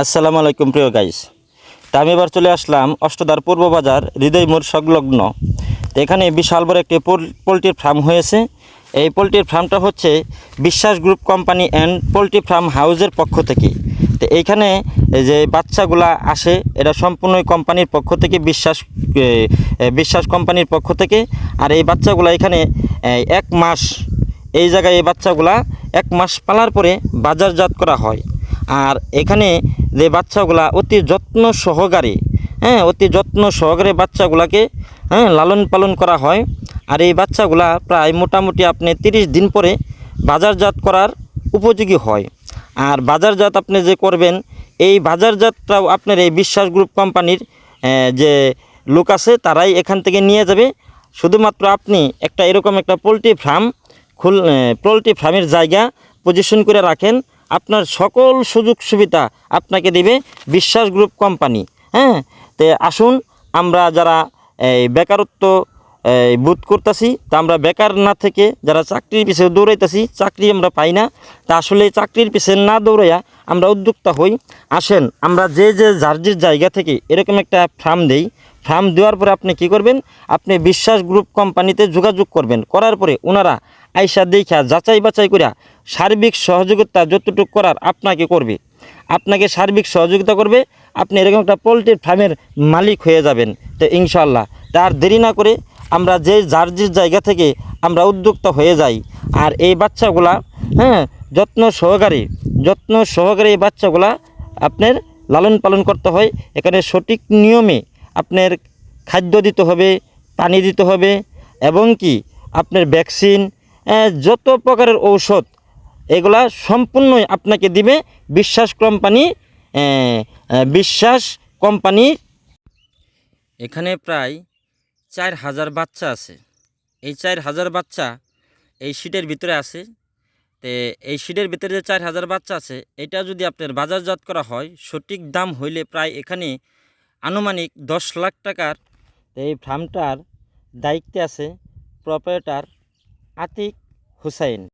আসসালামু আলাইকুম, প্রিয় গাইস তা আমি এবার চলে আসলাম অষ্টদার পূর্ব বাজার হৃদয় মোড় সংলগ্ন। তো এখানে বিশাল বড় একটি পোল- পোলট্রির ফার্ম হয়েছে। এই পোলট্রির ফার্মটা হচ্ছে Biswas group company and poultry farm হাউজের পক্ষ থেকে। তো এইখানে যে বাচ্চাগুলা আসে এটা সম্পূর্ণ কোম্পানির পক্ষ থেকে বিশ্বাস বিশ্বাস কোম্পানির পক্ষ থেকে। আর এই বাচ্চাগুলা এখানে এক মাস, এই জায়গায় এই বাচ্চাগুলা এক মাস পালার পরে বাজারজাত করা হয়। আর এখানে যে বাচ্চাগুলা অতি যত্ন সহকারে হ্যাঁ অতি যত্ন সহকারে বাচ্চাগুলাকে হ্যাঁ লালন পালন করা হয়। আর এই বাচ্চাগুলা প্রায় মোটামুটি আপনি তিরিশ দিন পরে বাজারজাত করার উপযোগী হয়। আর বাজারজাত আপনি যে করবেন, এই বাজারজাতটাও আপনার এই বিশ্বাস গ্রুপ কোম্পানির যে লোক আছে, তারাই এখান থেকে নিয়ে যাবে। শুধুমাত্র আপনি একটা এরকম একটা পোলট্রি ফার্ম খুল পোলট্রি ফার্মের জায়গা পজিশন করে রাখেন। আপনার সকল সুযোগ সুবিধা আপনাকে দেবে বিশ্বাস গ্রুপ কোম্পানি হ্যাঁ? তো আসুন, আমরা যারা এই বেকারত্ব বোধ করতেছি, তা আমরা বেকার না থেকে যারা চাকরির পিছিয়ে দৌড়াইতেছি, চাকরি আমরা পাই না। তা আসলে চাকরির পিছিয়ে না দৌড়াইয়া আমরা উদ্যোক্তা হই। আসেন, আমরা যে যে জার্জির জায়গা থেকে এরকম একটা ফার্ম দেই, ফার্ম দেওয়ার পরে আপনি কি করবেন? আপনি বিশ্বাস গ্রুপ কোম্পানিতে যোগাযোগ করবেন। করার পরে ওনারা আইসা দেখা যাচাই বাছাই করিয়া সার্বিক সহযোগিতা যতটুকু করার আপনাকে করবে। আপনাকে সার্বিক সহযোগিতা করবে, আপনি এরকম একটা পোলট্রির ফার্মের মালিক হয়ে যাবেন। তো ইনশাল্লাহ তার দেরি না করে আমরা যে জার্জির জায়গা থেকে আমরা উদ্যোক্তা হয়ে যাই। আর এই বাচ্চাগুলা হ্যাঁ যত্ন সহকারে যত্ন সহকারে এই বাচ্চাগুলা আপনার লালন পালন করতে হয়। এখানে সঠিক নিয়মে আপনার খাদ্য দিতে হবে, পানি দিতে হবে, এবং কি আপনার ভ্যাকসিন যত প্রকারের ঔষধ, এগুলা সম্পূর্ণই আপনাকে দিবে বিশ্বাস কোম্পানি বিশ্বাস কোম্পানি। এখানে প্রায় চার হাজার বাচ্চা আছে। এই চার হাজার বাচ্চা এই শিটের ভিতরে আছে। তে, এই শিটের ভিতরে যে চার হাজার বাচ্চা আছে, এটা যদি আপনার বাজারজাত করা হয়, সঠিক দাম হইলে প্রায় এখানে আনুমানিক দশ লাখ টাকার এই ফার্মটার দায়িত্বে আছে প্রপারেটার আতিক হুসাইন।